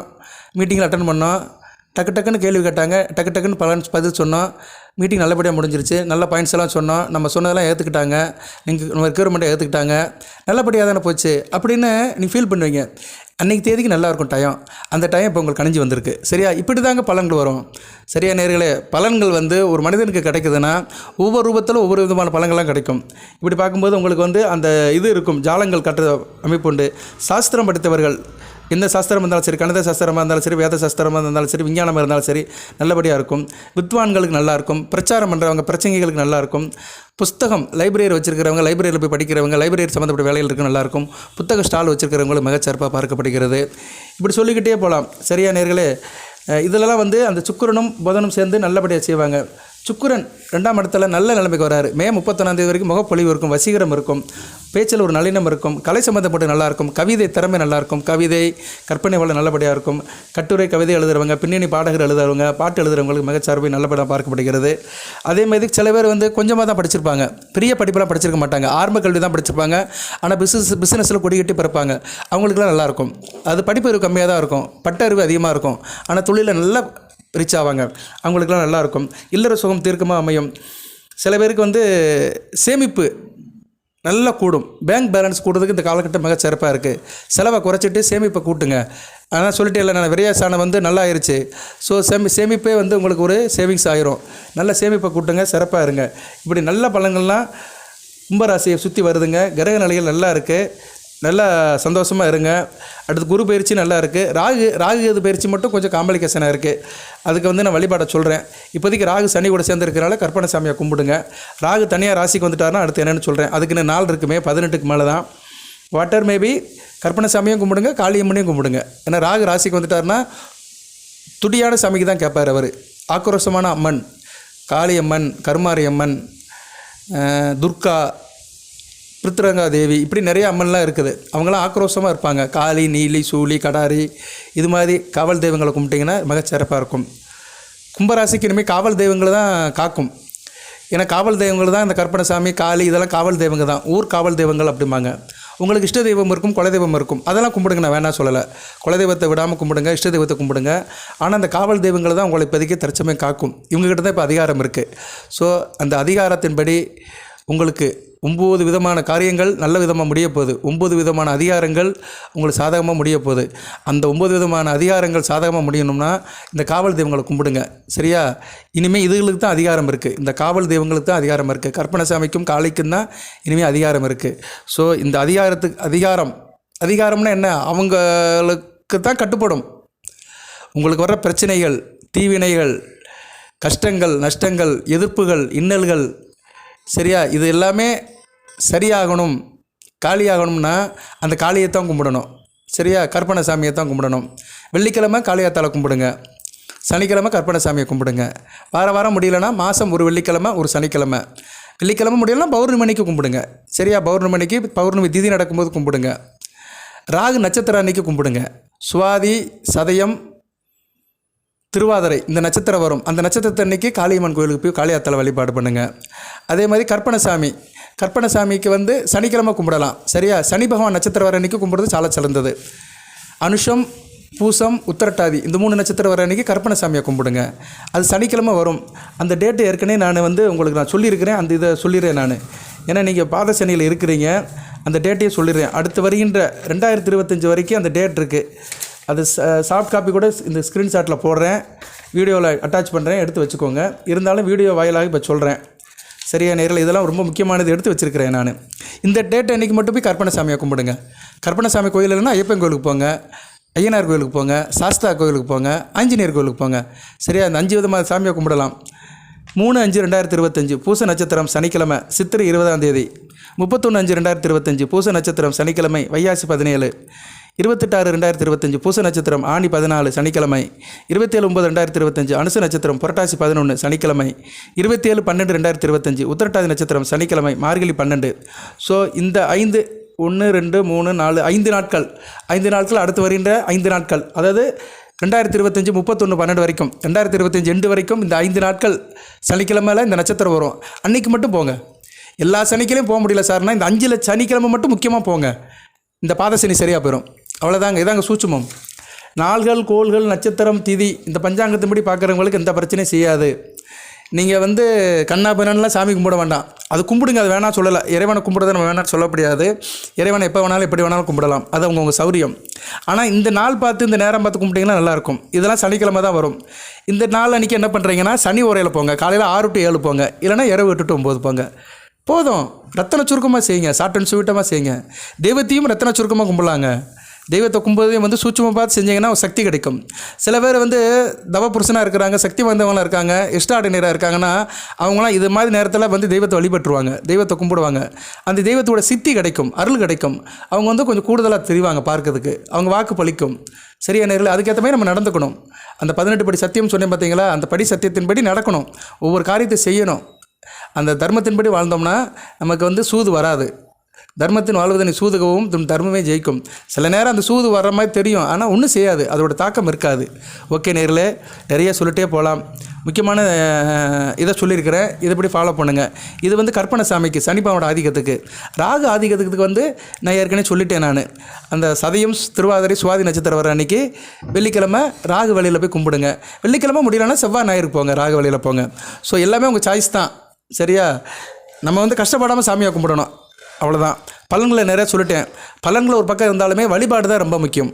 மீட்டிங்கில் அட்டன் பண்ணோம் டக்கு டக்குன்னு கேள்வி கேட்டாங்க டக்கு டக்குன்னு பலன் பதில் சொன்னோம். மீட்டிங் நல்லபடியாக முடிஞ்சிருச்சு. நல்ல பாயிண்ட்ஸ் எல்லாம் சொன்னோம். நம்ம சொன்னதெல்லாம் ஏற்றுக்கிட்டாங்க நீங்கள் நம்ம ரெக்யூர்மெண்ட்டை ஏற்றுக்கிட்டாங்க நல்லபடியாக தானே போச்சு. அப்படின்னு நீ ஃபீல் பண்ணுவீங்க. அன்றைக்கி தேதிக்கு நல்லா இருக்கும் டயம் அந்த டைம் இப்போ உங்களுக்கு கணிஞ்சு வந்திருக்கு. சரியா? இப்படி தாங்க பலன்கள் வரும். சரியா நேர்களே? பலன்கள் வந்து ஒரு மனிதனுக்கு கிடைக்குதுன்னா ஒவ்வொரு ரூபத்தில் ஒவ்வொரு விதமான பலன்கள்லாம் கிடைக்கும். இப்படி பார்க்கும்போது உங்களுக்கு வந்து அந்த இது இருக்கும். ஜாலங்கள் கட்டுற அமைப்பு உண்டு. சாஸ்திரம் படித்தவர்கள் எந்த சாஸ்திரம் இருந்தாலும் சரி கணித சாஸ்திரமாக இருந்தாலும் சரி வேத சாஸ்திரமாக இருந்தாலும் சரி விஞ்ஞானமாக இருந்தாலும் சரி நல்லபடியாக இருக்கும். வித்வான்களுக்கு நல்லா இருக்கும். பிரச்சாரம் பண்ணுறவங்க பிரச்சனைகளுக்கு நல்லா இருக்கும். புஸ்தகம் லைப்ரரி வச்சிருக்கிறவங்க லைப்ரரியில் போய் படிக்கிறவங்க லைப்ரரி சம்மந்தப்பட்ட வேலையில் இருக்க நல்லாயிருக்கும் புத்தக ஸ்டால் வச்சுருக்கிறவங்களும் மிகச்சிறப்பாக பார்க்கப்படுகிறது. இப்படி சொல்லிக்கிட்டே போகலாம் சரியா நேர்களே? இதிலலாம் இதிலெல்லாம் வந்து அந்த சுக்கிரனும் புதனும் சேர்ந்து நல்லபடியாக செய்வாங்க. சுக்குரன் ரெண்டாம் இடத்துல நல்ல நிலைமைக்கு வராரு. மே முப்பத்தொன்னாந்தேதி வரைக்கும் முகப்பொழிவு இருக்கும் வசீகரம் இருக்கும் பேச்சில் ஒரு நளினம் இருக்கும் கலை சம்மந்தப்பட்டு நல்லாயிருக்கும் கவிதை திறமை நல்லாயிருக்கும் கவிதை கற்பனை வளம் நல்லபடியாக இருக்கும் கட்டுரை கவிதை எழுதுறவங்க பின்னணி பாடகர் எழுதுறவங்க பாட்டு எழுதுறவங்களுக்கு மிகச்சார்பை நல்லபடியாக பார்க்கப்படுகிறது. அதே மாதிரி சில பேர் வந்து கொஞ்சமாக தான் படிச்சிருப்பாங்க. பெரிய படிப்பெல்லாம் படிச்சிருக்க மாட்டாங்க. ஆரம்ப கல்வி தான் படிச்சிருப்பாங்க. ஆனால் பிஸ்னஸ் பிஸ்னஸில் கொடிக்கட்டி பிறப்பாங்க. அவங்களுக்குலாம் நல்லாயிருக்கும் அது படிப்பு அறிவு கம்மியாக தான் இருக்கும். பட்டறிவு அதிகமாக இருக்கும். ஆனால் தொழிலில் நல்லா ரீச் ஆவாங்க. அவங்களுக்குலாம் நல்லாயிருக்கும். இல்லற சுகம் தீர்க்கமாக அமையும். சில பேருக்கு வந்து சேமிப்பு நல்லா கூடும். பேங்க் பேலன்ஸ் கூடுறதுக்கு இந்த காலகட்டம் மிக சிறப்பாக இருக்குது செலவை குறைச்சிட்டு சேமிப்பை கூட்டுங்க. ஆனால் சொல்லிட்டே இல்லை நான் விரையாசானம் வந்து நல்லா ஆயிடுச்சு ஸோ சேமி சேமிப்பே வந்து உங்களுக்கு ஒரு சேவிங்ஸ் ஆயிரும். நல்ல சேமிப்பை கூட்டுங்க சிறப்பாக இருங்க. இப்படி நல்ல பழங்கள்லாம் கும்பராசியை சுற்றி வருதுங்க. கிரக நிலைகள் நல்லா இருக்குது நல்லா சந்தோஷமாக இருங்க. அடுத்து குரு பயிற்சி நல்லா இருக்குது ராகு ராகு இது பயிற்சி மட்டும் கொஞ்சம் காம்ப்ளிகேஷனாக இருக்குது அதுக்கு வந்து நான் வழிபாட சொல்கிறேன் இப்போதைக்கு ராகு சனி கூட சேர்ந்துருக்கிறனால கற்பனை சாமியை கும்பிடுங்க. ராகு தனியாக ராசிக்கு வந்துட்டாருன்னா அடுத்து என்னென்னு சொல்கிறேன் அதுக்குன்னு நாள் இருக்குமே பதினெட்டுக்கு மேலே தான் வாட்டர் மேபி கற்பனை சாமியும் கும்பிடுங்க காளியம்மனையும் கும்பிடுங்க. ஏன்னா ராகு ராசிக்கு வந்துட்டாருன்னா துடியான சாமிக்கு தான் கேட்பார் அவர். ஆக்ரோஷமான அம்மன் காளியம்மன் கருமாரி அம்மன் துர்கா பிருத்திரங்கா தேவி இப்படி நிறைய அம்மன்லாம் இருக்குது. அவங்களாம் ஆக்ரோஷமாக இருப்பாங்க. காளி நீலி சூலி கடாரி இது மாதிரி காவல் தெய்வங்களை கும்பிட்டிங்கன்னா மிகச்சிறப்பாக இருக்கும். கும்பராசிக்கு இனிமேல் காவல் தெய்வங்களை தான் காக்கும். ஏன்னா காவல் தெய்வங்கள் தான் இந்த கற்பனைசாமி காளி இதெல்லாம் காவல் தெய்வங்கள் தான். ஊர் காவல் தெய்வங்கள் அப்படிம்பாங்க. உங்களுக்கு இஷ்ட தெய்வம் இருக்கும் குலதெய்வம் இருக்கும். அதெல்லாம் கும்பிடுங்க நான் வேணாம் சொல்லலை. குலதெய்வத்தை விடாமல் கும்பிடுங்க இஷ்ட தெய்வத்தை கும்பிடுங்க. ஆனால் அந்த காவல் தெய்வங்களை தான் உங்களை இப்போதைக்கு தற்சமயம் காக்கும். இவங்ககிட்ட தான் இப்போ அதிகாரம் இருக்குது ஸோ அந்த அதிகாரத்தின்படி உங்களுக்கு ஒம்பது விதமான காரியங்கள் நல்ல விதமாக முடிய போகுது. ஒம்பது விதமான அதிகாரங்கள் உங்களுக்கு சாதகமாக முடிய போகுது. அந்த ஒம்பது விதமான அதிகாரங்கள் சாதகமாக முடியணும்னா இந்த காவல் தெய்வங்களை கும்பிடுங்க. சரியா? இனிமேல் இதுகளுக்கு தான் அதிகாரம் இருக்குது இந்த காவல் தெய்வங்களுக்கு தான் அதிகாரம் இருக்குது கற்பனை சாமிக்கும் காளிக்கும் தான் இனிமேல் அதிகாரம் இருக்குது ஸோ இந்த அதிகாரத்துக்கு அதிகாரம் அதிகாரம்னா என்ன? அவங்களுக்கு தான் கட்டுப்படும். உங்களுக்கு வர்ற பிரச்சனைகள் தீவினைகள் கஷ்டங்கள் நஷ்டங்கள் எதிர்ப்புகள் இன்னல்கள் சரியா? இது எல்லாமே சரியாகணும் காளியாகணும்னா அந்த காளியை தான் கும்பிடணும். சரியா? கற்பனை சாமியை தான் கும்பிடணும். வெள்ளிக்கிழமை காளியாத்தால் கும்பிடுங்க. சனிக்கிழமை கற்பனை சாமியை கும்பிடுங்க. வார வாரம் முடியலன்னா மாதம் ஒரு வெள்ளிக்கிழமை ஒரு சனிக்கிழமை. வெள்ளிக்கிழமை முடியலன்னா பௌர்ணமிக்கு கும்பிடுங்க. சரியா? பௌர்ணமிக்கு பௌர்ணமி திதி நடக்கும்போது கும்பிடுங்க. ராகு நட்சத்திரம் அன்னைக்கு கும்பிடுங்க. சுவாதி சதயம் திருவாதிரை இந்த நட்சத்திரம் வரும். அந்த நட்சத்திரத்தை அன்னைக்கு காளியம்மன் கோயிலுக்கு போய் காளியாத்தலை வழிபாடு பண்ணுங்கள் அதே மாதிரி கற்பனசாமி. கற்பனசாமிக்கு வந்து சனிக்கிழமை கும்பிடலாம். சரியா? சனி பகவான் நட்சத்திரம் வர அன்னைக்கு கும்பிடுறது சால சிறந்தது. அனுஷம் பூசம் உத்தரட்டாதி இந்த மூணு நட்சத்திரம் வர அன்னைக்கு கற்பனசாமியை கும்பிடுங்க. அது சனிக்கிழமை வரும். அந்த டேட்டு ஏற்கனவே நான் வந்து உங்களுக்கு நான் சொல்லியிருக்கிறேன். அந்த இதை சொல்லிடுறேன் நான். ஏன்னா நீங்கள் பாத சனியில் இருக்கிறீங்க. அந்த டேட்டையே சொல்லிடுறேன். அடுத்து வருகின்ற ரெண்டாயிரத்தி இருபத்தஞ்சி வரைக்கும் அந்த டேட் இருக்குது அது சாஃப்ட் காப்பி கூட இந்த ஸ்க்ரீன்ஷாட்டில் போடுறேன். வீடியோவில் அட்டாச் பண்ணுறேன் எடுத்து வச்சுக்கோங்க. இருந்தாலும் வீடியோ வாயிலாக இப்போ சொல்கிறேன் சரியா நேரில் இதெல்லாம் ரொம்ப முக்கியமானது எடுத்து வச்சுருக்கிறேன் நான். இந்த டேட் அன்றைக்கி மட்டும் போய் கற்பனை கற்பனைசாமியை கும்பிடுங்க. கற்பனைசாமி கோயில் இல்லைன்னா ஐயப்பன் கோயிலுக்கு போங்க ஐயனார் கோயிலுக்கு போங்க சாஸ்தா கோயிலுக்கு போங்க ஆஞ்சநேயர் கோயிலுக்கு போங்க. சரியா? அந்த அஞ்சு விதமான சாமியை கும்பிடலாம். மூணு அஞ்சு ரெண்டாயிரத்தி இருபத்தஞ்சு பூச நட்சத்திரம் சனிக்கிழமை சித்திரை இருபதாம் தேதி. முப்பத்தொன்று அஞ்சு ரெண்டாயிரத்தி இருபத்தஞ்சு பூச நட்சத்திரம் சனிக்கிழமை வையாசி பதினேழு. இருபத்தெட்டாறு ரெண்டாயிரத்தி இருபத்தஞ்சு பூச நட்சத்திரம் ஆணி பதினாலு சனிக்கிழமை. இருபத்தேழு ஒம்பது ரெண்டாயிரத்தி இருபத்தஞ்சு அனுச நட்சத்திரம் புரட்டாசி பதினொன்று சனிக்கிழமை. இருபத்தேழு பன்னெண்டு ரெண்டாயிரத்தி இருபத்தஞ்சு உத்திரட்டாதி நட்சத்திரம் சனிக்கிழமை மார்கழி பன்னெண்டு. ஸோ இந்த ஐந்து ஒன்று ரெண்டு மூணு நாலு ஐந்து நாட்கள். ஐந்து நாட்கள் அடுத்து வருகின்ற ஐந்து நாட்கள். அதாவது ரெண்டாயிரத்தி இருபத்தஞ்சி முப்பத்தொன்று பன்னெண்டு வரைக்கும். ரெண்டாயிரத்தி இருபத்தஞ்சி எண்டு வரைக்கும் இந்த ஐந்து நாட்கள் சனிக்கிழமையில் இந்த நட்சத்திரம் வரும். அன்றைக்கி மட்டும் போங்க. எல்லா சனிக்கிழமையும் போக முடியல சார்னா இந்த அஞ்சில் சனிக்கிழமை மட்டும் முக்கியமாக போங்க. இந்த பாதசனி சரியாக போயிடும் அவ்வளோதாங்க இதாங்க சூட்சமம். நாள்கள் கோள்கள் நட்சத்திரம் திதி இந்த பஞ்சாங்கத்தின்படி பார்க்குறவங்களுக்கு எந்த பிரச்சனையும் செய்யாது. நீங்கள் வந்து கண்ணா சாமி கும்பிட வேண்டாம். அது கும்பிடுங்க அது வேணாம் சொல்லலை. இறைவனை கும்பிடுறத நம்ம வேணாம் சொல்ல முடியாது. இறைவனை எப்போ வேணாலும் எப்படி வேணாலும் கும்பிடலாம். அது அவங்க உங்கள் சௌரியம். ஆனால் இந்த நாள் பார்த்து இந்த நேரம் பார்த்து கும்பிட்டிங்கன்னா நல்லாயிருக்கும். இதெல்லாம் சனிக்கிழமை தான் வரும். இந்த நாள் அன்றைக்கி என்ன பண்ணுறீங்கன்னா சனி உரையில் போங்க. காலையில் ஆறு டு ஏழு போங்க. இல்லைன்னா இரவு எட்டு டு ஒம்பது போங்க. போதும். ரத்தன சுருக்கமாக செய்யுங்க. சாட்டன் சுவீட்டமாக செய்யுங்க. தெய்வத்தையும் ரத்தன சுருக்கமாக கும்பிடலாங்க தெய்வத்தை கும்பதையும் வந்து சூட்சமாக பார்த்து செஞ்சீங்கன்னா சக்தி கிடைக்கும். சில பேர் வந்து தவ புருஷனாக இருக்கிறாங்க சக்தி வாய்ந்தவங்களாக இருக்காங்க எக்ஸ்ட்ராடினராக இருக்காங்கன்னா அவங்களாம் இது மாதிரி நேரத்தில் வந்து தெய்வத்தை வழிபட்டுருவாங்க தெய்வத்தை கும்பிடுவாங்க. அந்த தெய்வத்தோட சித்தி கிடைக்கும் அருள் கிடைக்கும். அவங்க வந்து கொஞ்சம் கூடுதலாக தெரிவாங்க பார்க்கறதுக்கு அவங்க வாக்கு பலிக்கும் சரியா நேரில் அதுக்கேற்ற மாதிரி நம்ம நடந்துக்கணும். அந்த பதினெட்டு படி சத்தியம் சொன்னேன் பார்த்தீங்களா அந்த படி சத்தியத்தின்படி நடக்கணும். ஒவ்வொரு காரியத்தை செய்யணும். அந்த தர்மத்தின்படி வாழ்ந்தோம்னா நமக்கு வந்து சூது வராது. தர்மத்தின் வாழ்வதனை சூதுகவும் தும் தர்மமே ஜெயிக்கும். சில நேரம் அந்த சூது வர்ற மாதிரி தெரியும் ஆனால் ஒன்றும் செய்யாது. அதோட தாக்கம் இருக்காது. ஓகே நேரில் நிறைய சொல்லிட்டே போகலாம் முக்கியமான இதை சொல்லியிருக்கிறேன். இதைப்படி ஃபாலோ பண்ணுங்கள் இது வந்து கற்பனை சாமிக்கு சனிப்பாவோட ஆதிக்கத்துக்கு. ராகு ஆதிக்கத்துக்கு வந்து நான் ஏற்கனவே சொல்லிட்டேன் நான். அந்த சதயம் திருவாதிரை சுவாதி நட்சத்திரம் வர அன்னைக்கு வெள்ளிக்கிழமை ராகு வழியில் போய் கும்பிடுங்க. வெள்ளிக்கிழமை முடியலன்னா செவ்வாய் ஞாயிறு போங்க ராகு வழியில் போங்க. ஸோ எல்லாமே உங்கள் சாய்ஸ் தான். சரியா? நம்ம வந்து கஷ்டப்படாமல் சாமியை கும்பிடணும். அவ்வளோதான் பலன்களை நிறைய சொல்லிட்டேன். பலன்கள் ஒரு பக்கம் இருந்தாலுமே வழிபாடு தான் ரொம்ப முக்கியம்.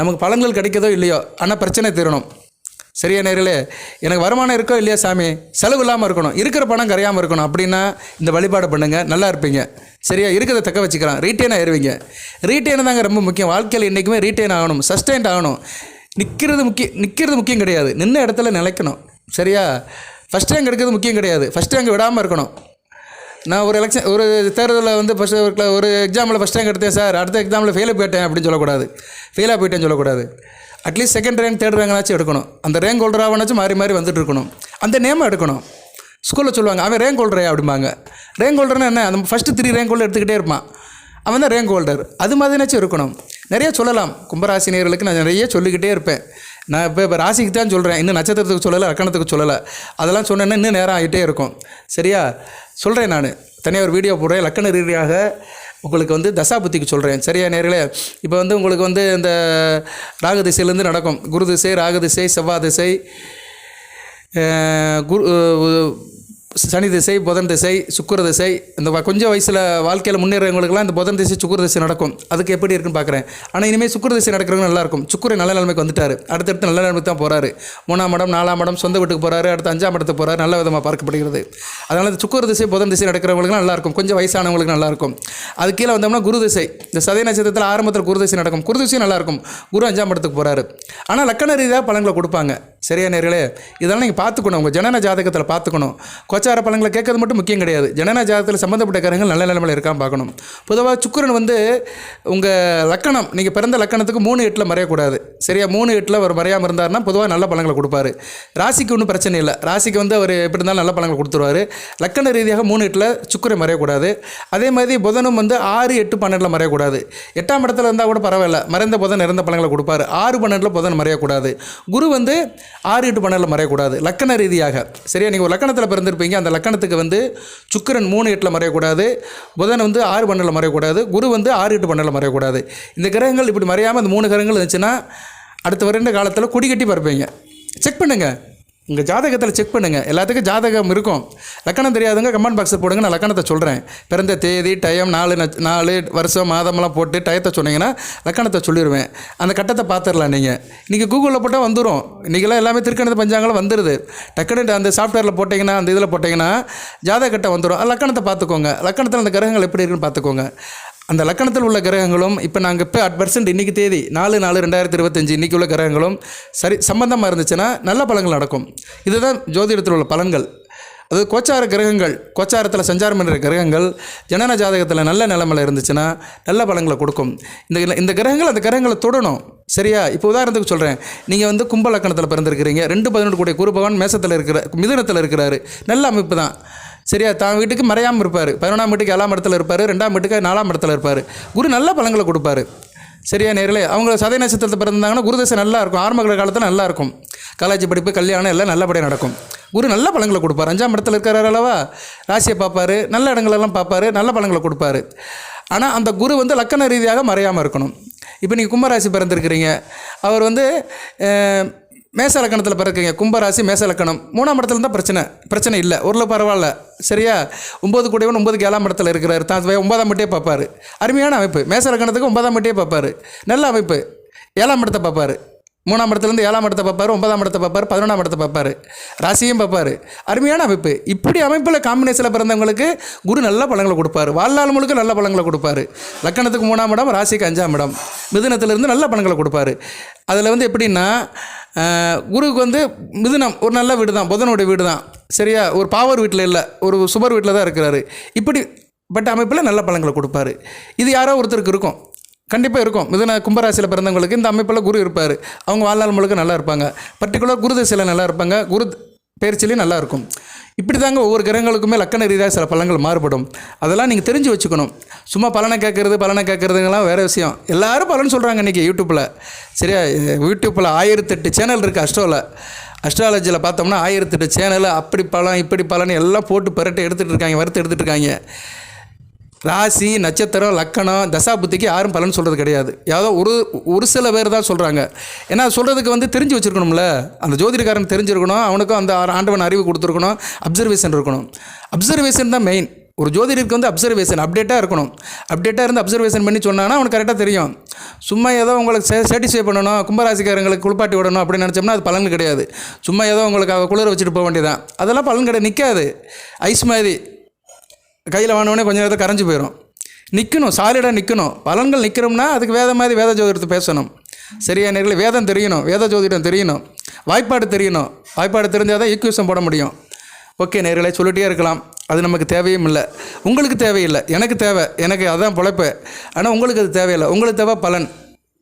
நமக்கு பலன்கள் கிடைக்கதோ இல்லையோ ஆனால் பிரச்சனை தீரணும். சரியா நேரிலே எனக்கு வருமானம் இருக்கோ இல்லையா சாமி செலவு இல்லாமல் இருக்கணும். இருக்கிற பணம் கரையாமல் இருக்கணும். அப்படின்னா இந்த வழிபாடு பண்ணுங்கள் நல்லா இருப்பீங்க. சரியா இருக்கிறத தக்க வச்சுக்கலாம். ரீட்டைன் ஆயிடுவீங்க ரீட்டைன் தாங்க ரொம்ப முக்கியம். வாழ்க்கையில் என்றைக்குமே ரீட்டைன் ஆகணும் சஸ்டைன்ட் ஆகணும். நிற்கிறது முக்கியம் நிற்கிறது முக்கியம் கிடையாது. நின்ன இடத்துல நிலைக்கணும். சரியா? ஃபஸ்ட் ரேங்க் எடுக்கிறது முக்கியம் கிடையாது. ஃபஸ்ட் ரேங்க் விடாமல் இருக்கணும். நான் ஒரு எலெக்ஷன் ஒரு தேர்தலில் வந்து ஃபஸ்ட் ஒரு ஒரு எக்ஸாமில் ஃபஸ்ட் ரேங்க் எடுத்தேன் சார் அடுத்த எக்ஸாமில் ஃபெயிலாக போயிட்டேன் அப்படின்னு சொல்லக்கூடாது. ஃபெயிலாக போயிட்டேன்னு சொல்லக்கூடாது. At least second rank third ரேங்க்னாச்சும் எடுக்கணும். அந்த ரேங்க் ஹோல்டராகனாச்சும் மாறி மாறி வந்துட்டு இருக்கணும். அந்த நேமை எடுக்கணும். ஸ்கூலில் சொல்லுவாங்க அவன் ரேங்க் ஹோல்டரே அப்படிம்பாங்க. ரேங்க் ஹோல்டர்னா என்ன? அந்த ஃபஸ்ட்டு த்ரீ ரேங்க் ஹோல்டர் எடுத்துக்கிட்டே இருப்பான். அவன் தான் ரேங்க் ஹோல்டர் அது மாதிரினாச்சும் இருக்கணும். நிறைய சொல்லலாம். கும்பராசினியர்களுக்கு நான் நிறைய சொல்லிக்கிட்டே இருப்பேன். நான் இப்போ இப்போ ராசிக்கு தான் சொல்கிறேன் இன்னும் நட்சத்திரத்துக்கு சொல்லலை லக்கணத்துக்கு சொல்லலை. அதெல்லாம் சொன்னேன்னா இன்னும் நேரம் ஆகிட்டே இருக்கும். சரியா? சொல்கிறேன் நான். தனியாக ஒரு வீடியோ போடுறேன். லக்கண ரீதியாக உங்களுக்கு வந்து தசாபுத்திக்கு சொல்கிறேன் சரியா நேர்களே? இப்போ வந்து உங்களுக்கு வந்து இந்த ராகு திசையிலேருந்து நடக்கும். குரு திசை ராகு திசை செவ்வாய் திசை குரு சனி திசை புதன் திசை சுக்கிர திசை இந்த வ- கொஞ்சம் வயசில் வாழ்க்கையில் முன்னேறவங்களுக்குலாம் இந்த புதன் திசை சுக்கர திசை நடக்கும். அதுக்கு எப்படி இருக்குன்னு பார்க்குறேன். ஆனால் இனிமேல் சுக்கர திசை நடக்கிறவங்க நல்லா இருக்கும். நல்ல நிலைமைக்கு வந்துட்டார். அடுத்தடுத்து நல்ல நிலைமைக்கு தான் போகிறாரு மூணாம் இடம் நாலாம் இடம் சொந்த வீட்டுக்கு போகிறாரு அடுத்து அஞ்சாம் இடத்துக்கு போகிறாரு நல்ல விதமாக பார்க்கப்படுகிறது. அதனால் இந்த சுக்கர திசை புதன் திசை நடக்கிறவங்களுக்கு நல்லா இருக்கும். கொஞ்சம் வயசானவங்களுக்கு நல்லா இருக்கும். அது கீழே வந்தோம்னா குரு திசை. இந்த சதய நட்சத்திரத்தில் ஆரம்பத்தில் குரு திசை நடக்கும். குரு திசை நல்லாயிருக்கும் குரு அஞ்சாம் இடத்துக்கு போகிறாரு ஆனால் லக்கண ரீதியாக பலன்களை கொடுப்பாங்க. சரியா நேர்களே? இதெல்லாம் நீங்கள் பார்த்துக்கணும். உங்கள் ஜனன ஜாதகத்தில் பார்த்துக்கணும். கோச்சார பலன்களை கேட்கறது மட்டும் முக்கியம் கிடையாது. ஜனன ஜாதகத்தில் சம்மந்தப்பட்ட கிரகங்கள் நல்ல நிலைமையில் இருக்கான்னு பார்க்கணும். பொதுவாக சுக்கரன் வந்து உங்கள் லக்கணம் நீங்கள் பிறந்த லக்கணத்துக்கு மூணு எட்டில் மறையக்கூடாது. சரியா? மூணு எட்டில் அவர் மறையாமல் இருந்தாருன்னா பொதுவாக நல்ல பழங்களை கொடுப்பாரு. ராசிக்கு ஒன்றும் பிரச்சனை இல்லை. ராசிக்கு வந்து அவர் எப்படி இருந்தாலும் நல்ல பழங்களை கொடுத்துருவாரு. லக்கண ரீதியாக மூணு எட்டில் சுக்கரன் மறையக்கூடாது. அதே மாதிரி புதனும் வந்து ஆறு எட்டு பன்னெண்டில் மறையக்கூடாது. எட்டாம் இடத்துல இருந்தால் கூட பரவாயில்ல. மறைந்த புதன் இறந்த பழங்களை கொடுப்பாரு. ஆறு பன்னெண்டில் புதன் மறையக்கூடாது. குரு வந்து ஆறு எட்டு பன்னெண்டில் மறையக்கூடாது. லக்கண ரீதியாக. சரியா? நீங்கள் ஒரு லக்கணத்தில் பிறந்திருப்பீங்க. அந்த லக்கணத்துக்கு வந்து சுக்கிரன் மூணு எட்டில் மறையக்கூடாது புதன் வந்து ஆறு பன்னெண்டில் மறையக்கூடாது குரு வந்து ஆறு எட்டு பன்னெண்டில் மறையக்கூடாது. இந்த கிரகங்கள் இப்படி மறையாமல் அந்த மூணு கிரகங்கள் இருந்துச்சுன்னா அடுத்த வருட காலத்தில் குடி கட்டி பறப்பீங்க. செக் பண்ணுங்கள் உங்கள் ஜாதகத்தில் செக் பண்ணுங்கள் எல்லாத்துக்கும் ஜாதகம் இருக்கும். லக்கணம் தெரியாதவங்க கமெண்ட் பாக்ஸில் போடுங்க. நான் லக்கணத்தை சொல்கிறேன் பிறந்த தேதி டைம் நாலு நட்ச- நாலு வருஷம் மாதமெல்லாம் போட்டு டயத்தை சொன்னீங்கன்னா லக்கணத்தை சொல்லிடுவேன் அந்த கட்டத்தை பார்த்துடலாம் நீங்கள் இன்றைக்கி கூகுளில் போட்டால் வந்துடும் இன்றைக்கெல்லாம் எல்லாமே திருக்கணத்தை பஞ்சாங்கலாம் வந்துடுது டக்குனு அந்த சாஃப்ட்வேரில் போட்டிங்கன்னா அந்த இதில் போட்டிங்கன்னா ஜாதக கட்டம் வந்துடும் லக்கணத்தை பார்த்துக்கோங்க. லக்கணத்தில் அந்த கிரகங்கள் எப்படி இருக்குன்னு பார்த்துக்கோங்க. அந்த லக்கணத்தில் உள்ள கிரகங்களும் இப்போ நாங்கள் இப்போ அட் பர்சன்ட் இன்றைக்கி தேதி நாலு நாலு ரெண்டாயிரத்தி இருபத்தஞ்சி இன்றைக்கி உள்ள கிரகங்களும் சரி சம்பந்தமாக இருந்துச்சுன்னா நல்ல பலன்கள் நடக்கும். இதுதான் ஜோதிடத்தில் உள்ள பலன்கள். அது கோச்சார கிரகங்கள் கோச்சாரத்தில் சஞ்சாரம் பண்ணுற கிரகங்கள் ஜனன ஜாதகத்தில் நல்ல நிலைமையில் இருந்துச்சுன்னா நல்ல பலங்களை கொடுக்கும். இந்த இந்த கிரகங்கள் அந்த கிரகங்களை தொடணும். சரியா? இப்போ உதாரணத்துக்கு சொல்கிறேன் நீங்கள் வந்து கும்ப லக்கணத்தில் பிறந்திருக்கிறீங்க. ரெண்டு பதினெட்டு கூடிய குரு பகவான் மேசத்தில் இருக்கிற மிதுனத்தில் இருக்கிறாரு. நல்ல அமைப்பு தான். சரியா தான் வீட்டுக்கு மறையாமல் இருப்பார். பதினொன்றாம் வீட்டுக்கு ஏழாம் இடத்துல இருப்பார் ரெண்டாம் வீட்டுக்கு நாலாம் இடத்துல இருப்பார். குரு நல்ல பழங்களை கொடுப்பாரு. சரியா நேரில் அவங்க சதய நட்சத்திரத்தில் பிறந்தாங்கன்னா குருதசை நல்லா இருக்கும். ஆரம்ப காலத்தில் நல்லா இருக்கும். காலேஜ் படிப்பு கல்யாணம் எல்லாம் நல்லபடியாக நடக்கும். குரு நல்ல பழங்களை கொடுப்பார். அஞ்சாம் இடத்துல இருக்கிறார் அளவா ராசியை பார்ப்பாரு. நல்ல இடங்களெல்லாம் பார்ப்பாரு. நல்ல பழங்களை கொடுப்பாரு. ஆனால் அந்த குரு வந்து லக்கண ரீதியாக மறையாமல் இருக்கணும். இப்போ நீங்கள் கும்பராசி பிறந்திருக்கிறீங்க. அவர் வந்து மேச லக்கணத்தில் பிறக்குங்க. கும்பராசி மேச லக்கணம் மூணாம் இடத்துல இருந்தால் பிரச்சனை. பிரச்சனை இல்லை. ஓரளவு பரவாயில்ல. சரியா? ஒம்பது கூடவன் ஒம்பதுக்கு ஏழாம் இடத்துல இருக்கிறார். தான் ஒன்பதாம் வீட்டையே பார்ப்பார். அருமையான அமைப்பு. மேச லக்கணத்துக்கு ஒன்பதாம் வீட்டையே பார்ப்பார். நல்ல அமைப்பு. ஏழாம் இடத்தை பார்ப்பார். மூணாம் இடத்துலேருந்து ஏழாம் இடத்தை பார்ப்பார். ஒன்பதாம் இடத்தை பார்ப்பார். பதினொன்றாம் இடத்தை பார்ப்பார். ராசியும் பார்ப்பார். அருமையான அமைப்பு. இப்படி அமைப்பில் காம்பினேஷனில் பிறந்தவங்களுக்கு குரு நல்ல பழங்களை கொடுப்பாரு. வாழ்நாள் முழுக்க நல்ல பழங்களை கொடுப்பாரு. லக்கணத்துக்கு மூணாம் இடம் ராசிக்கு அஞ்சாம் இடம். மிதுனத்திலிருந்து நல்ல பழங்களை கொடுப்பாரு. அதில் வந்து எப்படின்னா குருவுக்கு வந்து மிதுனம் ஒரு நல்ல வீடு தான் புதனுடைய வீடு தான் சரியா? ஒரு பாவர் வீட்டில் இல்லை ஒரு சுபர் வீட்டில் தான் இருக்கிறாரு. இப்படி பட் அமைப்பில் நல்ல பழங்களை கொடுப்பாரு. இது யாரோ ஒருத்தருக்கு இருக்கும். கண்டிப்பாக இருக்கும். மிதுன கும்பராசியில் பிறந்தவங்களுக்கு இந்த அமைப்பில் குரு இருப்பார். அவங்க வாழ்நாள் முழுக்க நல்லா இருப்பாங்க. பர்டிகுலர் குரு திசையில் நல்லா இருப்பாங்க. குரு பயிற்சிலையும் நல்லா இருக்கும் இப்படி தாங்க ஒவ்வொரு கிரகங்களுக்குமே லக்கண ரீதியாக சில பலன்கள் மாறுபடும். அதெல்லாம் நீங்கள் தெரிஞ்சு வச்சுக்கணும். சும்மா பலனை கேட்குறது பலனை கேட்குறதுங்கெல்லாம் வேறு விஷயம். எல்லாரும் பலன் சொல்கிறாங்க இன்றைக்கி யூடியூப்பில் சரியா? யூடியூப்பில் ஆயிரத்தெட்டு சேனல் இருக்குது அஸ்ட்ரோவில் அஸ்ட்ராலஜியில் பார்த்தோம்னா ஆயிரத்தெட்டு சேனல் அப்படி பலன் இப்படி பலன் எல்லாம் போட்டு பரட்டை எடுத்துகிட்டு இருக்காங்க வறுத்து எடுத்துகிட்டு இருக்காங்க. ராசி நட்சத்திரம் லக்கணம் தசாபுத்திக்கு யாரும் பலன் சொல்கிறது கிடையாது. ஏதோ ஒரு ஒரு சில பேர் தான் சொல்கிறாங்க ஏன்னா சொல்கிறதுக்கு வந்து தெரிஞ்சு வச்சுருக்கணும்ல. அந்த ஜோதிடக்காரன் தெரிஞ்சிருக்கணும் அவனுக்கும் அந்த ஆண்டவன் அறிவு கொடுத்துருக்கணும் அப்சர்வேஷன் இருக்கணும். அப்சர்வேஷன் தான் மெயின் ஒரு ஜோதிடருக்கு வந்து அப்சர்வேஷன் அப்டேட்டாக இருக்கணும். அப்டேட்டாக இருந்து அப்சர்வேஷன் பண்ணி சொன்னான்னா அவனுக்கு கரெக்டாக தெரியும். சும்மா ஏதோ உங்களுக்கு சே சாட்டிஸ்ஃபை பண்ணணும் கும்பராசிக்காரங்களுக்கு குளிப்பாட்டி விடணும் அப்படின்னு நினச்சோம்னா அது பலன் கிடையாது. சும்மா ஏதோ உங்களுக்கு குளிர வச்சுட்டு போக வேண்டியதான் அதெல்லாம் பலன் கிடையாது நிற்காது ஐஸ் மாதிரி. கையில் வாங்கினோடனே கொஞ்ச நேரத்தில் கரைஞ்சு போயிடும் நிற்கணும் சாலிடாக நிற்கணும் பலன்கள் நிற்கிறோம்னா அதுக்கு வேத மாதிரி வேத ஜோதிடத்தை பேசணும். சரியா நேரில் வேதம் தெரியணும் வேத ஜோதிடம் தெரியணும் வாய்ப்பாடு தெரியணும். வாய்ப்பாடு தெரிஞ்சால் தான் ஈக்குவேஷன் போட முடியும். ஓகே நேர்களை சொல்லிட்டே இருக்கலாம். அது நமக்கு தேவையும் இல்லை. உங்களுக்கு தேவையில்லை. எனக்கு தேவை. எனக்கு அதான் பிழைப்பு. ஆனால் உங்களுக்கு அது தேவையில்லை. உங்களுக்கு தேவை பலன்.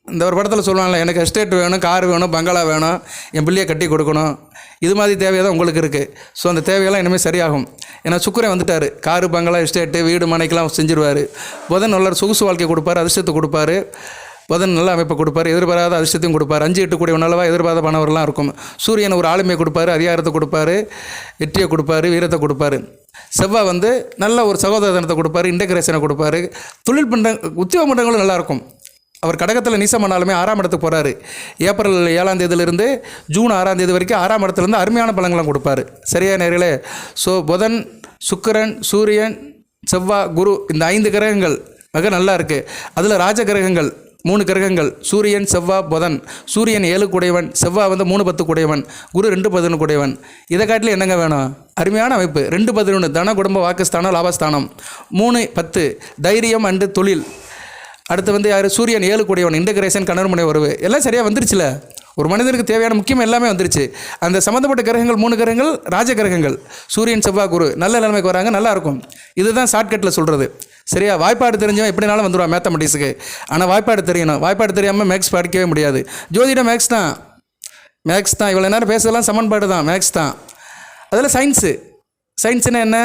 இந்த ஒரு படத்தில் சொல்லுவாங்களே எனக்கு எஸ்டேட் வேணும் கார் வேணும் பங்களா வேணும் என் பிள்ளையை கட்டி கொடுக்கணும். இது மாதிரி தேவையாக தான் உங்களுக்கு இருக்குது ஸோ அந்த தேவையெல்லாம் இனிமேல் சரியாகும். ஏன்னா சுக்கரன் வந்துட்டார். காரு பங்களா எஸ்டேட்டு வீடு மனைக்கெல்லாம் செஞ்சிருவார். புதன் நல்லா சொகுசு வாழ்க்கை கொடுப்பாரு அதிர்ஷ்டத்தை கொடுப்பாரு. புதன் நல்ல அமைப்பை கொடுப்பார் எதிர்பாராத அதிர்ஷ்டத்தையும் கொடுப்பார். அஞ்சு எட்டு கூடிய நல்லவா எதிர்பாராத பணவர்லாம் இருக்கும். சூரியன் ஒரு ஆளுமையை கொடுப்பாரு அதிகாரத்தை கொடுப்பாரு வெற்றியை கொடுப்பாரு வீரத்தை கொடுப்பாரு. செவ்வாய் வந்து நல்ல ஒரு சகோதரத்தனத்தை கொடுப்பாரு இன்டகிரேஷனை கொடுப்பாரு. தொழில் பண்ணுற உத்தியோக மன்றங்களும் நல்லாயிருக்கும் அவர் கடகத்தில் நீசம் பண்ணாலுமே ஆறாம் இடத்துக்கு போகிறாரு ஏப்ரல் ஏழாம் தேதியிலிருந்து ஜூன் ஆறாம் தேதி வரைக்கும் ஆறாம் இடத்துலேருந்து அருமையான பலன்களை கொடுப்பாரு. சரியா நேர்களே? ஸோ புதன் சுக்கிரன் சூரியன் செவ்வாய் குரு இந்த ஐந்து கிரகங்கள் மிக நல்லா இருக்குது அதில் ராஜ கிரகங்கள் மூணு கிரகங்கள். சூரியன் செவ்வாய் புதன். சூரியன் ஏழு குடையவன் செவ்வாய் வந்து மூணு பத்து குடையவன் குரு ரெண்டு பதினொன்று குடையவன். இதை காட்டிலும் என்னங்க வேணும்? அருமையான அமைப்பு. ரெண்டு பதினொன்று தன குடும்ப வாக்குஸ்தானம் லாபஸ்தானம். மூணு பத்து தைரியம் அண்டு தொழில். அடுத்து வந்து யார்? சூரியன் ஏழு கூடியவன் இன்டகிரேஷன் கணர்முனை உறவு. எல்லாம் சரியாக வந்துருச்சுல? ஒரு மனிதனுக்கு தேவையான முக்கியம் எல்லாமே வந்துருச்சு. அந்த சம்மந்தப்பட்ட கிரகங்கள் மூணு கிரகங்கள் ராஜ கிரகங்கள். சூரியன் செவ்வாய் குரு நல்ல நிலைமைக்கு வராங்க நல்லாயிருக்கும் இதுதான் ஷார்ட்கட்டில் சொல்கிறது சரியா? வாய்ப்பாடு தெரிஞ்சவன் எப்படினாலும் வந்துடுவான் மேத்தமெட்டிக்ஸுக்கு ஆனால் வாய்ப்பாடு தெரியணும். வாய்ப்பாடு தெரியாமல் மேக்ஸ் படிக்கவே முடியாது. ஜோதிடம் மேக்ஸ் தான். மேக்ஸ் தான். இவ்வளோ நேரம் பேசுறதெல்லாம் சமன்பாடு தான் மேக்ஸ் தான். அதில் சயின்ஸு சயின்ஸுன்னா என்ன?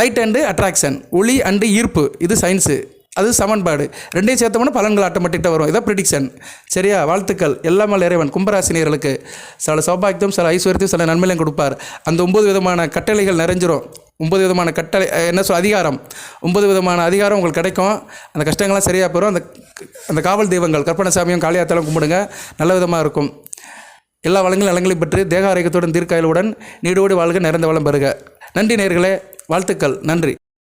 லைட் அண்டு அட்ராக்ஷன் ஒளி அண்டு ஈர்ப்பு. இது சயின்ஸு அது சமன்பாடு. ரெண்டையும் சேர்த்தோம்னா பலன்கள் ஆட்டோமேட்டிக்காக வரும். இதான் ப்ரிடிக்ஷன் சரியா? வாழ்த்துக்கள். எல்லாமல் இறைவன். கும்பராசினியர்களுக்கு. சில சௌபாகியத்தையும் சில ஐஸ்வர்யத்தையும் சில நன்மையிலையும் கொடுப்பார். அந்த ஒம்பது விதமான கட்டளைகள் நிறைஞ்சிரும். ஒம்பது விதமான கட்டளை என்ன சொல் அதிகாரம். ஒம்பது விதமான அதிகாரம் உங்களுக்கு கிடைக்கும். அந்த கஷ்டங்கள்லாம் சரியாக போயிடும் அந்த அந்த காவல் தெய்வங்கள் கற்பனை சாமியும் காளியாத்தெல்லாம் கும்பிடுங்க. நல்ல விதமாக இருக்கும். எல்லா வளங்களும் நலங்களையும் பெற்று தேக ஆரோக்கியத்துடன் தீர்க்காயலுடன் நீடோடி வாழ்க நிறைந்த வளம் பெறுக. நன்றி நேர்களே. வாழ்த்துக்கள். நன்றி.